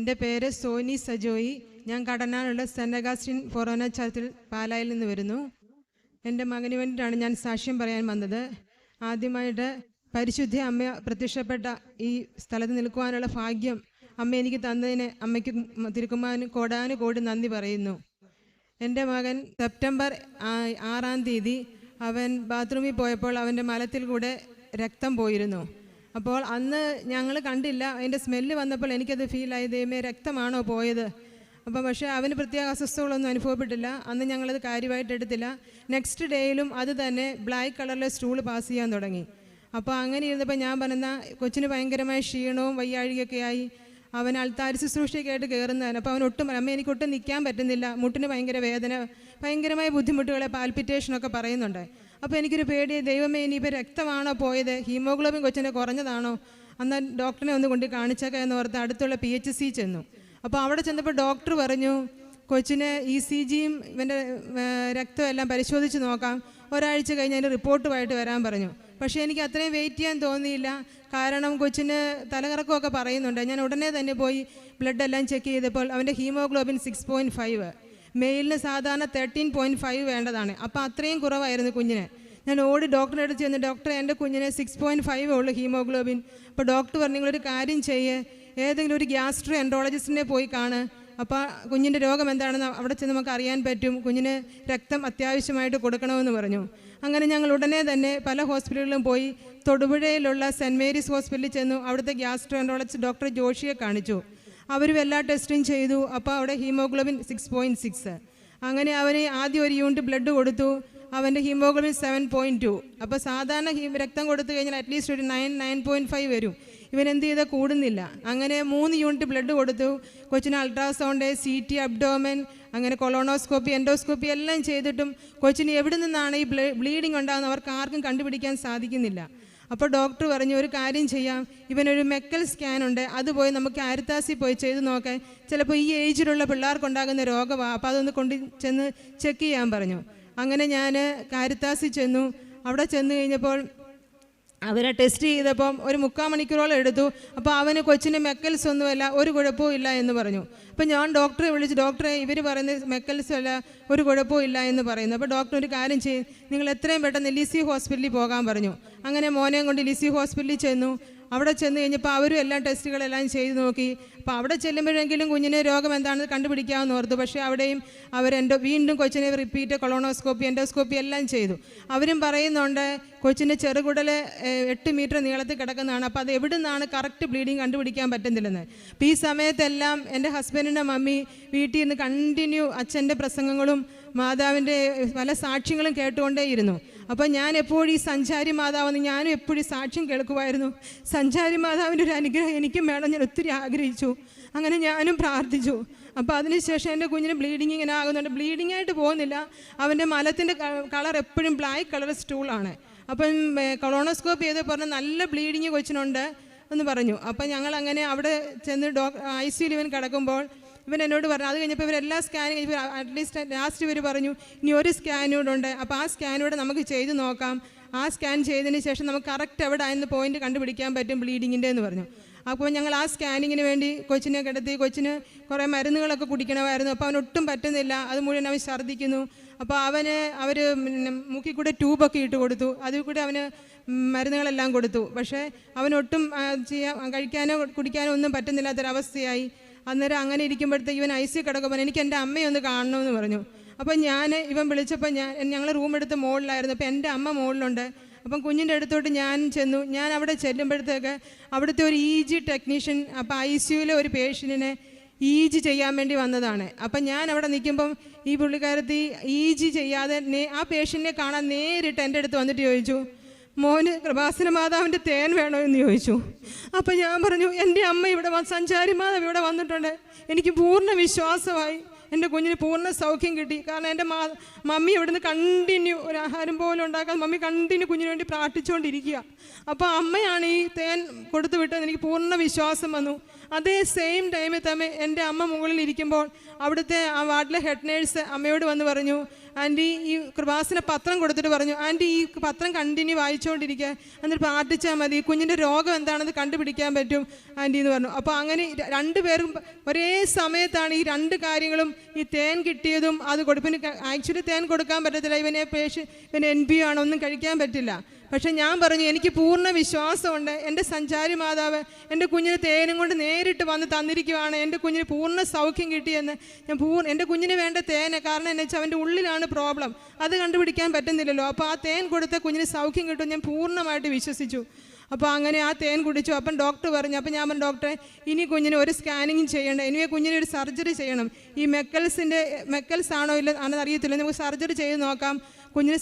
എന്റെ പേര് സോനി സജോയി. ഞാൻ കടനാനുള്ള സെന്റ് അഗാസ്റ്റിൻ ഫൊറോന ചർച്ചിൽ പാലായിൽ നിന്ന് വരുന്നു. എന്റെ മകന് വേണ്ടിയിട്ടാണ് ഞാൻ സാക്ഷ്യം പറയാൻ വന്നത്. ആദ്യമായിട്ട് പരിശുദ്ധ അമ്മ പ്രത്യക്ഷപ്പെട്ട ഈ സ്ഥലത്ത് നിൽക്കുവാനുള്ള ഭാഗ്യം അമ്മ എനിക്ക് തന്നതിന് അമ്മയ്ക്ക് തിരുക്കുമാന് കോടാനു കോടി നന്ദി പറയുന്നു. എന്റെ മകൻ സെപ്റ്റംബർ ആറാം തീയതി അവൻ ബാത്റൂമിൽ പോയപ്പോൾ അവന്റെ മലത്തിൽ കൂടെ രക്തം പോയിരുന്നു. അപ്പോൾ അന്ന് ഞങ്ങൾ കണ്ടില്ല. അതിന്റെ സ്മെല്ല് വന്നപ്പോൾ എനിക്കത് ഫീലായി ദൈവമേ രക്തമാണോ പോയത്? അപ്പം പക്ഷേ അവന് പ്രത്യേക അസ്വസ്ഥകളൊന്നും അനുഭവപ്പെട്ടില്ല. അന്ന് ഞങ്ങളത് കാര്യമായിട്ട് എടുത്തില്ല. നെക്സ്റ്റ് ഡേയിലും അത് തന്നെ ബ്ലാക്ക് കളറിലെ സ്റ്റൂൾ പാസ് ചെയ്യാൻ തുടങ്ങി. അപ്പോൾ അങ്ങനെ ഇരുന്നപ്പോൾ ഞാൻ പറഞ്ഞ കൊച്ചിന് ഭയങ്കരമായ ക്ഷീണവും വയ്യാഴികയൊക്കെ ആയി. അവൻ അൾത്താരി ശുശ്രൂഷയ്ക്കായിട്ട് കയറുന്നതാണ് അപ്പോൾ അവൻ ഒട്ടും അമ്മ എനിക്ക് ഒട്ടും നിൽക്കാൻ പറ്റുന്നില്ല. മുട്ടിന് ഭയങ്കര വേദന ഭയങ്കരമായ ബുദ്ധിമുട്ടുകളെ പാൽപിറ്റേഷനൊക്കെ പറയുന്നുണ്ട്. അപ്പോൾ എനിക്കൊരു പേടി ദൈവമേ ഇനിയിപ്പോൾ രക്തമാണോ പോയത്? ഹീമോഗ്ലോബിൻ കൊച്ചിന്റെ കുറഞ്ഞതാണോ? അന്ന് ഡോക്ടറിനെ ഒന്ന് കൊണ്ട് കാണിച്ചേക്കാം എന്ന് ഓർത്ത് അടുത്തുള്ള പി എച്ച് സി ചെന്നു. അപ്പോൾ അവിടെ ചെന്നപ്പോൾ ഡോക്ടർ പറഞ്ഞു കൊച്ചിന് ഇ സി ജിയും ഇവന്റെ രക്തം എല്ലാം പരിശോധിച്ച് നോക്കാം. ഒരാഴ്ച കഴിഞ്ഞ് അതിന്റെ റിപ്പോർട്ടുമായിട്ട് വരാൻ പറഞ്ഞു. പക്ഷേ എനിക്ക് അത്രയും വെയിറ്റ് ചെയ്യാൻ തോന്നിയില്ല. കാരണം കൊച്ചിന് തലകറക്കമൊക്കെ പറയുന്നുണ്ട്. ഞാൻ ഉടനെ തന്നെ പോയി ബ്ലഡ് എല്ലാം ചെക്ക് ചെയ്തപ്പോൾ അവന്റെ ഹീമോഗ്ലോബിൻ സിക്സ് പോയിന്റ് ഫൈവ് മെയിലിന് സാധാരണ തേർട്ടീൻ പോയിന്റ് ഫൈവ് വേണ്ടതാണ്. അപ്പോൾ അത്രയും കുറവായിരുന്നു കുഞ്ഞിന്. ഞാൻ ഓടി ഡോക്ടറെ അടുത്ത് ചെന്ന് ഡോക്ടർ എന്റെ കുഞ്ഞിന് സിക്സ് പോയിന്റ് ഫൈവ് ഉള്ളു ഹീമോഗ്ലോബിൻ അപ്പോൾ ഡോക്ടർ പറഞ്ഞു നിങ്ങളൊരു കാര്യം ചെയ്യേ. ഏതെങ്കിലും ഒരു ഗ്യാസ്ട്രോ എൻട്രോളജിസ്റ്റിനെ പോയി കാണ്. അപ്പോൾ കുഞ്ഞിന്റെ രോഗം എന്താണെന്ന് അവിടെ ചെന്ന് നമുക്ക് അറിയാൻ പറ്റും. കുഞ്ഞിന് രക്തം അത്യാവശ്യമായിട്ട് കൊടുക്കണമെന്ന് പറഞ്ഞു. അങ്ങനെ ഞങ്ങൾ ഉടനെ തന്നെ പല ഹോസ്പിറ്റലുകളിലും പോയി. തൊടുപുഴയിലുള്ള സെന്റ് മേരീസ് ഹോസ്പിറ്റലിൽ ചെന്നു. അവിടുത്തെ ഗ്യാസ്ട്രോ എൻട്രോളജിസ്റ്റ് ഡോക്ടർ ജോഷിയെ കാണിച്ചു. അവരും എല്ലാ ടെസ്റ്റും ചെയ്തു. അപ്പോൾ അവിടെ ഹീമോഗ്ലോബിൻ സിക്സ് പോയിന്റ് സിക്സ് അങ്ങനെ അവന് ആദ്യം ഒരു യൂണിറ്റ് ബ്ലഡ് കൊടുത്തു. അവന്റെ ഹീമോഗ്ലോബിൻ സെവൻ പോയിന്റ് ടു അപ്പോൾ സാധാരണ ഹീ രക്തം കൊടുത്തു കഴിഞ്ഞാൽ അറ്റ്ലീസ്റ്റ് ഒരു നയൻ നയൻ പോയിന്റ് ഫൈവ് വരും. ഇവൻ എന്ത് ചെയ്താൽ കൂടുന്നില്ല. അങ്ങനെ മൂന്ന് യൂണിറ്റ് ബ്ലഡ് കൊടുത്തു. കൊച്ചിന് അൾട്രാസൗണ്ട് സി ടി അബ്ഡോമൻ അങ്ങനെ കൊളോണോസ്കോപ്പി എൻഡോസ്കോപ്പി എല്ലാം ചെയ്തിട്ടും കൊച്ചിന് എവിടെ നിന്നാണ് ഈ ബ്ലീഡിങ് ഉണ്ടാകുന്നത്? അവർക്ക് ആർക്കും കണ്ടുപിടിക്കാൻ സാധിക്കുന്നില്ല. അപ്പോൾ ഡോക്ടർ പറഞ്ഞു ഒരു കാര്യം ചെയ്യാം. ഇവനൊരു മെക്കൽ സ്കാൻ ഉണ്ട്. അത് പോയി നമുക്ക് ആരിത്താസി പോയി ചെയ്ത് നോക്കാൻ. ചിലപ്പോൾ ഈ ഏജിലുള്ള പിള്ളേർക്കുണ്ടാകുന്ന രോഗമാണ് അപ്പോൾ അതൊന്ന് കൊണ്ട് ചെന്ന് ചെക്ക് ചെയ്യാൻ പറഞ്ഞു. അങ്ങനെ ഞാൻ കാരിത്താസി ചെന്നു. അവിടെ ചെന്ന് കഴിഞ്ഞപ്പോൾ അവരെ ടെസ്റ്റ് ചെയ്തപ്പം ഒരു മുക്കാൽ മണിക്കൂറോളം എടുത്തു. അപ്പോൾ അവന് കൊച്ചിന് മെക്കൽസ് ഒന്നുമല്ല ഒരു കുഴപ്പവും ഇല്ല എന്ന് പറഞ്ഞു. അപ്പം ഞാൻ ഡോക്ടറെ വിളിച്ച് ഡോക്ടറെ ഇവർ പറയുന്നത് മെക്കൽസ് അല്ല ഒരു കുഴപ്പവും ഇല്ല എന്ന് പറയുന്നു. അപ്പോൾ ഡോക്ടർ ഒരു കാര്യം ചെയ്യും നിങ്ങൾ എത്രയും പെട്ടെന്ന് ലിസി ഹോസ്പിറ്റലിൽ പോകാൻ പറഞ്ഞു. അങ്ങനെ മോനെയും കൊണ്ട് ലിസി ഹോസ്പിറ്റലിൽ ചെന്നു. അവിടെ ചെന്ന് കഴിഞ്ഞപ്പോൾ അവരും എല്ലാ ടെസ്റ്റുകളെല്ലാം ചെയ്തു നോക്കി. അപ്പോൾ അവിടെ ചെല്ലുമ്പോഴെങ്കിലും കുഞ്ഞിന് രോഗം എന്താണെന്ന് കണ്ടുപിടിക്കാമെന്ന് ഓർത്തു. പക്ഷേ അവിടെയും അവരെന്റെ വീണ്ടും കൊച്ചിനെ റിപ്പീറ്റ് കൊളോണോസ്കോപ്പി എൻഡോസ്കോപ്പി എല്ലാം ചെയ്തു. അവരും പറയുന്നുണ്ട് കൊച്ചിന്റെ ചെറുകുടൽ എട്ട് മീറ്റർ നീളത്തിൽ കിടക്കുന്നതാണ്. അപ്പോൾ അത് എവിടെ നിന്നാണ് കറക്റ്റ് ബ്ലീഡിങ് കണ്ടുപിടിക്കാൻ പറ്റുന്നില്ലെന്ന്. അപ്പോൾ ഈ സമയത്തെല്ലാം എന്റെ ഹസ്ബൻഡിന്റെ മമ്മി വീട്ടിൽ നിന്ന് കണ്ടിന്യൂ അച്ഛന്റെ പ്രസംഗങ്ങളും മാതാവിന്റെ പല സാക്ഷ്യങ്ങളും കേട്ടുകൊണ്ടേയിരുന്നു. അപ്പോൾ ഞാൻ എപ്പോഴും ഈ സഞ്ചാരി മാതാവെന്ന് ഞാനും എപ്പോഴും സാക്ഷ്യം കേൾക്കുമായിരുന്നു. സഞ്ചാരി മാതാവിന്റെ ഒരു അനുഗ്രഹം എനിക്കും വേണം ഞാൻ ഒത്തിരി ആഗ്രഹിച്ചു. അങ്ങനെ ഞാനും പ്രാർത്ഥിച്ചു. അപ്പോൾ അതിനുശേഷം എന്റെ കുഞ്ഞിന് ബ്ലീഡിങ് ഇങ്ങനെ ആകുന്നുണ്ട്. ബ്ലീഡിംഗ് ആയിട്ട് പോകുന്നില്ല. അവന്റെ മലത്തിന്റെ കളർ എപ്പോഴും ബ്ലാക്ക് കളർ സ്റ്റൂളാണ് അപ്പം കൊളോണോസ്കോപ്പ് ചെയ്ത് പറഞ്ഞ നല്ല ബ്ലീഡിങ് കൊച്ചിനുണ്ട് എന്ന് പറഞ്ഞു. അപ്പം ഞങ്ങൾ അങ്ങനെ അവിടെ ചെന്ന് ഡോക്ടർ ഐ സിയിൽ ഇവൻ കിടക്കുമ്പോൾ ഇവൻ എന്നോട് പറഞ്ഞു അത് കഴിഞ്ഞപ്പോൾ ഇവരെല്ലാ സ്കാൻ കഴിഞ്ഞപ്പോൾ അറ്റ്ലീസ്റ്റ് ലാസ്റ്റ് ഇവർ പറഞ്ഞു ഇനി ഒരു സ്കാനൂടെ ഉണ്ട്. അപ്പോൾ ആ സ്കാനൂടെ നമുക്ക് ചെയ്ത് നോക്കാം. ആ സ്കാൻ ചെയ്തതിന് ശേഷം നമുക്ക് കറക്റ്റ് എവിടെ ആയെന്ന് പോയിന്റ് കണ്ടുപിടിക്കാൻ പറ്റും ബ്ലീഡിങ്ങിന്റെ എന്ന് പറഞ്ഞു. അപ്പോൾ ഞങ്ങൾ ആ സ്കാനിങ്ങിന് വേണ്ടി കൊച്ചിനെ കിടത്തി കൊച്ചിന് കുറേ മരുന്നുകളൊക്കെ കുടിക്കണമായിരുന്നു. അപ്പോൾ അവൻ ഒട്ടും പറ്റുന്നില്ല. അത് മുഴുവൻ അവൻ ഛർദ്ദിക്കുന്നു. അപ്പോൾ അവന് അവർ മുക്കിൽ കൂടെ ട്യൂബൊക്കെ ഇട്ട് കൊടുത്തു. അതിൽ കൂടെ അവന് മരുന്നുകളെല്ലാം കൊടുത്തു. പക്ഷേ അവനൊട്ടും ചെയ്യാൻ കഴിക്കാനോ കുടിക്കാനോ ഒന്നും പറ്റുന്നില്ലാത്തൊരവസ്ഥയായി. അന്നേരം അങ്ങനെ ഇരിക്കുമ്പോഴത്തേക്ക് ഇവൻ ഐ സി കിടക്കുമ്പോൾ എനിക്ക് എന്റെ അമ്മയെ ഒന്ന് കാണണമെന്ന് പറഞ്ഞു. അപ്പം ഞാൻ ഇവൻ വിളിച്ചപ്പോൾ ഞാൻ ഞങ്ങൾ റൂം എടുത്ത് മുകളിലായിരുന്നു അപ്പോൾ എന്റെ അമ്മ മുകളിലുണ്ട് അപ്പം കുഞ്ഞിന്റെ അടുത്തോട്ട് ഞാൻ ചെന്നു. ഞാൻ അവിടെ ചെല്ലുമ്പോഴത്തേക്ക് അവിടുത്തെ ഒരു ഇ ജി ടെക്നീഷ്യൻ അപ്പം ഐ സിയുവിലെ ഒരു പേഷ്യന്റിനെ ഇ ജി ചെയ്യാൻ വേണ്ടി വന്നതാണ്. അപ്പം ഞാൻ അവിടെ നിൽക്കുമ്പം ഈ പുള്ളിക്കാരത്തി ഇ ജി ചെയ്യാതെ ആ പേഷ്യന്റിനെ കാണാൻ നേരിട്ട് എന്റെ അടുത്ത് വന്നിട്ട് ചോദിച്ചു മോന് കൃപാസന മാതാവിന്റെ തേൻ വേണോ എന്ന് ചോദിച്ചു. അപ്പം ഞാൻ പറഞ്ഞു എന്റെ അമ്മ ഇവിടെ സഞ്ചാരി മാതാവ് ഇവിടെ വന്നിട്ടുണ്ട്. എനിക്ക് പൂർണ വിശ്വാസമായി. എന്റെ കുഞ്ഞിന് പൂർണ സൗഖ്യം കിട്ടി. കാരണം എന്റെ മാ മമ്മി ഇവിടുന്ന് കണ്ടിന്യൂ ഒരു ആഹാരം പോലും ഉണ്ടാക്കാൻ മമ്മി കണ്ടിന്യൂ കുഞ്ഞിന് വേണ്ടി പ്രാർത്ഥിച്ചുകൊണ്ടിരിക്കുക. അപ്പോൾ അമ്മയാണ് ഈ തേൻ കൊടുത്തു വിട്ടത് എനിക്ക് പൂർണ വിശ്വാസം വന്നു. അതേ സെയിം ടൈമിൽ തന്നെ എന്റെ അമ്മ മുകളിൽ ഇരിക്കുമ്പോൾ അവിടുത്തെ ആ വാർഡിലെ ഹെഡ് നേഴ്സ് അമ്മയോട് വന്ന് പറഞ്ഞു ആന്റി ഈ കൃപാസന പത്രം കൊടുത്തിട്ട് പറഞ്ഞു ആന്റി ഈ പത്രം കണ്ടിന്യൂ വായിച്ചുകൊണ്ടിരിക്കുക. എന്നിട്ട് പ്രാർത്ഥിച്ചാൽ മതി. കുഞ്ഞിന്റെ രോഗം എന്താണെന്ന് കണ്ടുപിടിക്കാൻ പറ്റും ആന്റി എന്ന് പറഞ്ഞു. അപ്പോൾ അങ്ങനെ രണ്ട് രണ്ടുപേരും ഒരേ സമയത്താണ് ഈ രണ്ട് കാര്യങ്ങളും ഈ തേൻ കിട്ടിയതും അത് കൊടുപ്പിന് ആക്ച്വലി തേൻ കൊടുക്കാൻ പറ്റത്തില്ല. ഇവനെ പേഷ്യൻ ഇവന് എൻ പി ആണ്? ഒന്നും കഴിക്കാൻ പറ്റില്ല. പക്ഷെ ഞാൻ പറഞ്ഞു എനിക്ക് പൂർണ വിശ്വാസമുണ്ട്. എന്റെ സഞ്ചാരി മാതാവ് എന്റെ കുഞ്ഞിന് തേനും കൊണ്ട് നേരിട്ട് വന്ന് തന്നിരിക്കുവാണ്. എന്റെ കുഞ്ഞിന് പൂർണ സൗഖ്യം കിട്ടിയെന്ന് ഞാൻ പൂർ എന്റെ കുഞ്ഞിന് വേണ്ട തേന്. കാരണം എന്നു വെച്ചാൽ അവന്റെ ഉള്ളിലാണ് പ്രോബ്ലം. അത് കണ്ടുപിടിക്കാൻ പറ്റുന്നില്ലല്ലോ. അപ്പോൾ ആ തേൻ കൊടുത്ത കുഞ്ഞിന് സൗഖ്യം കിട്ടും ഞാൻ പൂർണമായിട്ട് വിശ്വസിച്ചു. അപ്പോൾ അങ്ങനെ ആ തേൻ കുടിച്ചു. അപ്പം ഡോക്ടർ പറഞ്ഞു അപ്പം ഞാൻ പറഞ്ഞു ഡോക്ടറെ ഇനി കുഞ്ഞിന് ഒരു സ്കാനിങ്ങും ചെയ്യേണ്ട. ഇനി കുഞ്ഞിന് ഒരു സർജറി ചെയ്യണം. ഈ മെക്കൽസിന്റെ മെക്കൽസ് ആണോ ഇല്ല ആണെന്ന് അറിയത്തില്ല. നമുക്ക് സർജറി ചെയ്ത് നോക്കാം. കുഞ്ഞിന്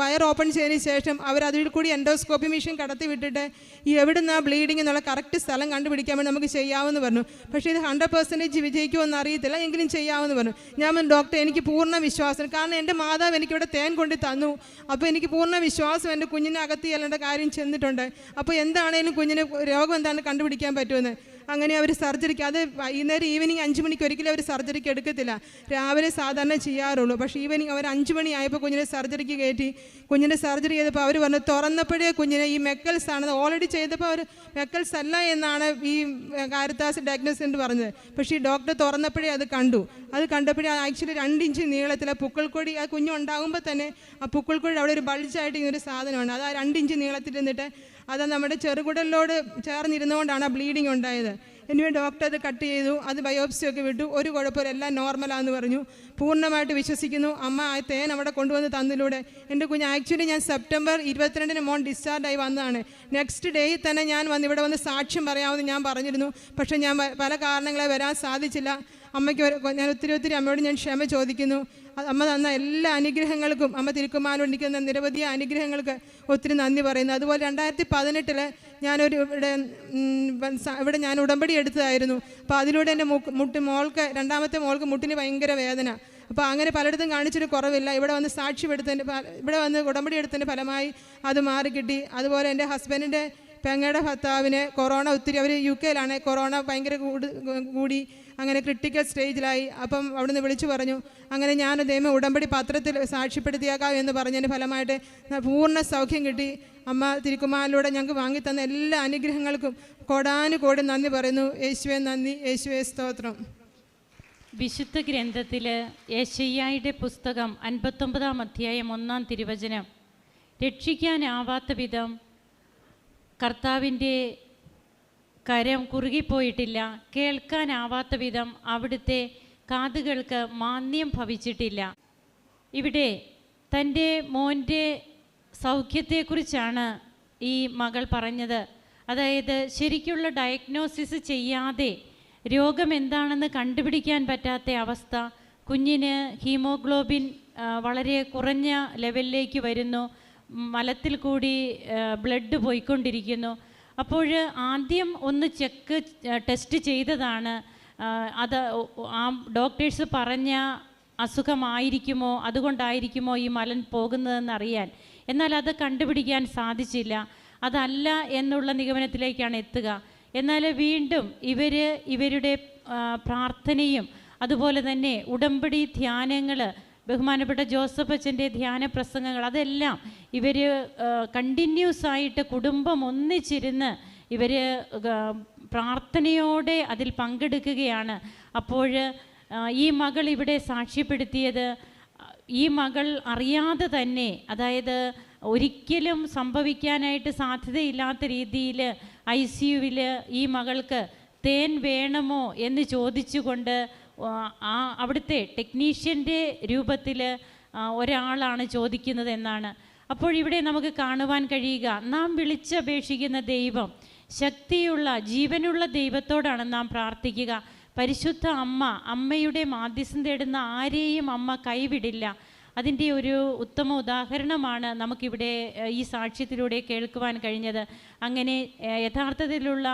വയർ ഓപ്പൺ ചെയ്തതിന് ശേഷം അവർ അതിൽ കൂടി എൻഡോസ്കോപ്പി മെഷീൻ കടത്തി വിട്ടിട്ട് ഈ എവിടുന്ന ബ്ലീഡിംഗ് എന്നുള്ള കറക്റ്റ് സ്ഥലം കണ്ടുപിടിക്കാൻ വേണ്ടി നമുക്ക് ചെയ്യാമെന്ന് പറഞ്ഞു. പക്ഷേ ഇത് ഹൺഡ്രഡ് പെർസെന്റേജ് വിജയിക്കുമെന്ന് അറിയത്തില്ല. എങ്കിലും ചെയ്യാമെന്ന് പറഞ്ഞു. ഞാൻ ഡോക്ടർ എനിക്ക് പൂർണ വിശ്വാസം. കാരണം എന്റെ മാതാവ് എനിക്കിവിടെ തേൻ കൊണ്ട് തന്നു. അപ്പോൾ എനിക്ക് പൂർണ വിശ്വാസം എന്റെ കുഞ്ഞിനകത്ത് ചെല്ലേണ്ട കാര്യം ചെന്നിട്ടുണ്ട്. അപ്പോൾ എന്താണേലും കുഞ്ഞിന് രോഗം എന്താണ് കണ്ടുപിടിക്കാൻ പറ്റുമെന്ന്. അങ്ങനെ അവർ സർജറിക്ക് അത് വൈകുന്നേരം ഈവനിങ് അഞ്ച് മണിക്ക് ഒരിക്കലും അവർ സർജറിക്ക് എടുക്കത്തില്ല. രാവിലെ സാധാരണ ചെയ്യാറുള്ളൂ. പക്ഷേ ഈവനിങ് അവർ അഞ്ച് മണി ആയപ്പോൾ കുഞ്ഞിനെ സർജറിക്ക് കയറ്റി. കുഞ്ഞിന്റെ സർജറി ചെയ്തപ്പോൾ അവർ പറഞ്ഞു തുറന്നപ്പോഴേ കുഞ്ഞിനെ ഈ മെക്കൽസ് ആണെന്ന് ഓൾറെഡി ചെയ്തപ്പോൾ അവർ മെക്കൽസ് അല്ല എന്നാണ് ഈ കാരിത്താസ് ഡയഗ്നോസ് എന്ന് പറഞ്ഞത്. പക്ഷേ ഈ ഡോക്ടർ തുറന്നപ്പോഴേ അത് കണ്ടു. അത് കണ്ടപ്പോഴേ ആക്ച്വലി രണ്ട് ഇഞ്ച് നീളത്തിലെ പുക്കൾക്കൊടി ആ കുഞ്ഞുണ്ടാകുമ്പോൾ തന്നെ ആ പുക്കൾക്കൊടി അവിടെ ഒരു ബൾജായിട്ട് ഇങ്ങനൊരു സാധനമാണ്. അത് ആ രണ്ട് ഇഞ്ച് നീളത്തിൽ നിന്നിട്ട് അത് നമ്മുടെ ചെറുകുടലിനോട് ചേർന്നിരുന്നുകൊണ്ടാണ് ആ ബ്ലീഡിങ് ഉണ്ടായത്. എനിവേ ഡോക്ടർ അത് കട്ട് ചെയ്തു അത് ബയോപ്സി ഒക്കെ വിട്ടു. ഒരു കുഴപ്പമില്ല എല്ലാം നോർമലാന്ന് പറഞ്ഞു. പൂർണമായിട്ട് വിശ്വസിക്കുന്നു. അമ്മ ആ തേൻ അവിടെ കൊണ്ടുവന്ന് തന്നിലൂടെ. എന്റെ കുഞ്ഞ് ആക്ച്വലി ഞാൻ സെപ്റ്റംബർ ഇരുപത്തിരണ്ടിന് മോൻ ഡിസ്ചാർജായി വന്നതാണ്. നെക്സ്റ്റ് ഡേയിൽ തന്നെ ഞാൻ വന്ന് ഇവിടെ വന്ന് സാക്ഷ്യം പറയാമെന്ന് ഞാൻ പറഞ്ഞിരുന്നു. പക്ഷേ ഞാൻ പല കാരണങ്ങളെ വരാൻ സാധിച്ചില്ല. അമ്മയ്ക്ക് ഞാൻ ഒത്തിരി ഒത്തിരി അമ്മയോട് ഞാൻ ക്ഷമ ചോദിക്കുന്നു. അമ്മ തന്ന എല്ലാ അനുഗ്രഹങ്ങൾക്കും അമ്മ തിരുക്കുമാനോട് എനിക്ക് തന്ന നിരവധി അനുഗ്രഹങ്ങൾക്ക് ഒത്തിരി നന്ദി പറയുന്നു. അതുപോലെ രണ്ടായിരത്തി പതിനെട്ടിൽ ഞാനൊരു ഇവിടെ ഇവിടെ ഞാൻ ഉടമ്പടി എടുത്തതായിരുന്നു. അപ്പോൾ അതിലൂടെ എന്റെ മുട്ടി മോൾക്ക് രണ്ടാമത്തെ മോൾക്ക് മുട്ടിന് ഭയങ്കര വേദന. അപ്പോൾ അങ്ങനെ പലയിടത്തും കാണിച്ചൊരു കുറവില്ല. ഇവിടെ വന്ന് സാക്ഷ്യപ്പെടുത്തതിന്റെ ഇവിടെ വന്ന് ഉടമ്പടി എടുത്തതിന്റെ ഫലമായി അത് മാറി കിട്ടി അതുപോലെ എന്റെ ഹസ്ബൻഡിന്റെ പെങ്ങയുടെ ഭർത്താവിന് കൊറോണ ഒത്തിരി അവർ യു കെയിലാണ് കൊറോണ ഭയങ്കര കൂട് കൂടി അങ്ങനെ ക്രിട്ടിക്കൽ സ്റ്റേജിലായി അപ്പം അവിടുന്ന് വിളിച്ചു പറഞ്ഞു അങ്ങനെ ഞാൻ ദൈവം ഉടമ്പടി പത്രത്തിൽ സാക്ഷ്യപ്പെടുത്തിയേക്കാം എന്ന് പറഞ്ഞതിന്റെ ഫലമായിട്ട് പൂർണ സൗഖ്യം കിട്ടി. അമ്മ തിരുക്കുമാരിലൂടെ ഞങ്ങൾക്ക് വാങ്ങിത്തന്ന എല്ലാ അനുഗ്രഹങ്ങൾക്കും കോടാനുകോടി നന്ദി പറയുന്നു. യേശുവെ നന്ദി. യേശുവെ സ്തോത്രം. വിശുദ്ധ ഗ്രന്ഥത്തിൽ യേശയ്യായുടെ പുസ്തകം അൻപത്തൊമ്പതാം അധ്യായം ഒന്നാം തിരുവചനം. രക്ഷിക്കാനാവാത്ത വിധം കർത്താവിന്റെ കരം കുറുകിപ്പോയിട്ടില്ല. കേൾക്കാനാവാത്ത വിധം അവിടുത്തെ കാതുകൾക്ക് മാന്യം ഭവിച്ചിട്ടില്ല. ഇവിടെ തന്റെ മോന്റെ സൗഖ്യത്തെക്കുറിച്ചാണ് ഈ മകൾ പറഞ്ഞത്. അതായത് ശരിക്കുള്ള ഡയഗ്നോസിസ് ചെയ്യാതെ രോഗം എന്താണെന്ന് കണ്ടുപിടിക്കാൻ പറ്റാത്ത അവസ്ഥ കുഞ്ഞിന് ഹീമോഗ്ലോബിൻ വളരെ കുറഞ്ഞ ലെവലിലേക്ക് വരുന്നു മലത്തിൽ കൂടി ബ്ലഡ് പോയിക്കൊണ്ടിരിക്കുന്നു. അപ്പോൾ ആദ്യം ഒന്ന് ചെക്ക് ടെസ്റ്റ് ചെയ്തതാണ്. അത് ആ ഡോക്ടേഴ്സ് പറഞ്ഞ അസുഖമായിരിക്കുമോ അതുകൊണ്ടായിരിക്കുമോ ഈ മലൻ പോകുന്നതെന്ന് അറിയാൻ എന്നാൽ അത് കണ്ടുപിടിക്കാൻ സാധിച്ചില്ല. അതല്ല എന്നുള്ള നിഗമനത്തിലേക്കാണ് എത്തുക. എന്നാൽ വീണ്ടും ഇവർ ഇവരുടെ പ്രാർത്ഥനയും അതുപോലെ തന്നെ ഉടമ്പടി ധ്യാനങ്ങൾ ബഹുമാനപ്പെട്ട ജോസഫ് അച്ഛന്റെ ധ്യാന പ്രസംഗങ്ങൾ അതെല്ലാം ഇവർ കണ്ടിന്യൂസ് ആയിട്ട് കുടുംബം ഒന്നിച്ചിരുന്ന് ഇവർ പ്രാർത്ഥനയോടെ അതിൽ പങ്കെടുക്കുകയാണ്. അപ്പോൾ ഈ മകൾ ഇവിടെ സാക്ഷ്യപ്പെടുത്തിയത് ഈ മകൾ അറിയാതെ തന്നെ അതായത് ഒരിക്കലും സംഭവിക്കാനായിട്ട് സാധ്യതയില്ലാത്ത രീതിയിൽ ഐ സി യുവിൽ ഈ മകൾക്ക് തേൻ വേണമോ എന്ന് ചോദിച്ചുകൊണ്ട് ആ, അവിടുത്തെ ടെക്നീഷ്യന്റെ രൂപത്തിൽ ഒരാളാണ് ചോദിക്കുന്നത് എന്നാണ്. അപ്പോൾ ഇവിടെ നമുക്ക് കാണുവാൻ കഴിയുക നാം വിളിച്ചപേക്ഷിക്കുന്ന ദൈവം ശക്തിയുള്ള ജീവനുള്ള ദൈവത്തോടാണ് നാം പ്രാർത്ഥിക്കുക. പരിശുദ്ധ അമ്മ അമ്മയുടെ മാധ്യസ്ഥം തേടുന്ന ആരെയും അമ്മ കൈവിടില്ല. അതിന്റെ ഒരു ഉത്തമ ഉദാഹരണമാണ് നമുക്കിവിടെ ഈ സാക്ഷ്യത്തിലൂടെ കേൾക്കുവാൻ കഴിഞ്ഞത്. അങ്ങനെ യഥാർത്ഥത്തിലുള്ള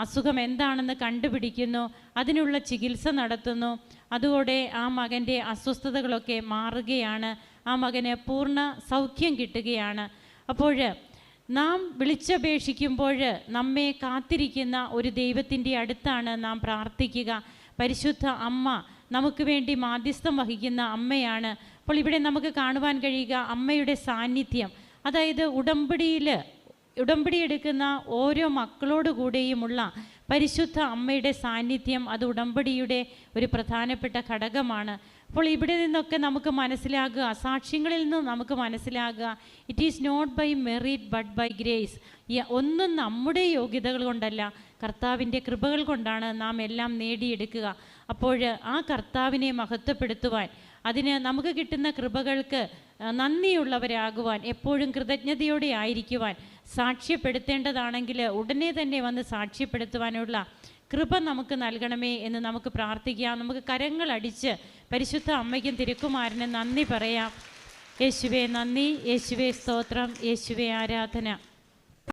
അസുഖം എന്താണെന്ന് കണ്ടുപിടിക്കുന്നു അതിനുള്ള ചികിത്സ നടത്തുന്നു. അതോടെ ആ മകന്റെ അസ്വസ്ഥതകളൊക്കെ മാറുകയാണ്. ആ മകന് പൂർണ സൗഖ്യം കിട്ടുകയാണ്. അപ്പോൾ നാം വിളിച്ചപേക്ഷിക്കുമ്പോൾ നമ്മെ കാത്തിരിക്കുന്ന ഒരു ദൈവത്തിന്റെ അടുത്താണ് നാം പ്രാർത്ഥിക്കുക. പരിശുദ്ധ അമ്മ നമുക്ക് വേണ്ടി മാധ്യസ്ഥം വഹിക്കുന്ന അമ്മയാണ്. അപ്പോൾ ഇവിടെ നമുക്ക് കാണുവാൻ കഴിയുക അമ്മയുടെ സാന്നിധ്യം. അതായത് ഉടമ്പടിയിൽ ഉടമ്പടി എടുക്കുന്ന ഓരോ മക്കളോട് കൂടെയുമുള്ള പരിശുദ്ധ അമ്മയുടെ സാന്നിധ്യം അത് ഉടമ്പടിയുടെ ഒരു പ്രധാനപ്പെട്ട ഘടകമാണ്. അപ്പോൾ ഇവിടെ നിന്നൊക്കെ നമുക്ക് മനസ്സിലാകുക സാക്ഷ്യങ്ങളിൽ നിന്ന് നമുക്ക് മനസ്സിലാകുക it is not by merit but by grace ഒന്നും നമ്മുടെ യോഗ്യതകൾ കൊണ്ടല്ല കർത്താവിന്റെ കൃപകൾ കൊണ്ടാണ് നാം എല്ലാം നേടിയെടുക്കുക. അപ്പോൾ ആ കർത്താവിനെ മഹത്വപ്പെടുത്തുവാൻ അതിന് നമുക്ക് കിട്ടുന്ന കൃപകൾക്ക് നന്ദിയുള്ളവരാകുവാൻ എപ്പോഴും കൃതജ്ഞതയോടെ ആയിരിക്കുവാൻ സാക്ഷ്യപ്പെടുത്തേണ്ടതാണെങ്കിൽ ഉടനെ തന്നെ വന്ന് സാക്ഷ്യപ്പെടുത്തുവാനുള്ള കൃപ നമുക്ക് നൽകണമേ എന്ന് നമുക്ക് പ്രാർത്ഥിക്കാം. നമുക്ക് കരങ്ങളടിച്ച് പരിശുദ്ധ അമ്മയ്ക്കും തിരുക്കുമാരനും നന്ദി പറയാം. യേശുവേ നന്ദി. യേശുവേ സ്തോത്രം. യേശുവേ ആരാധന.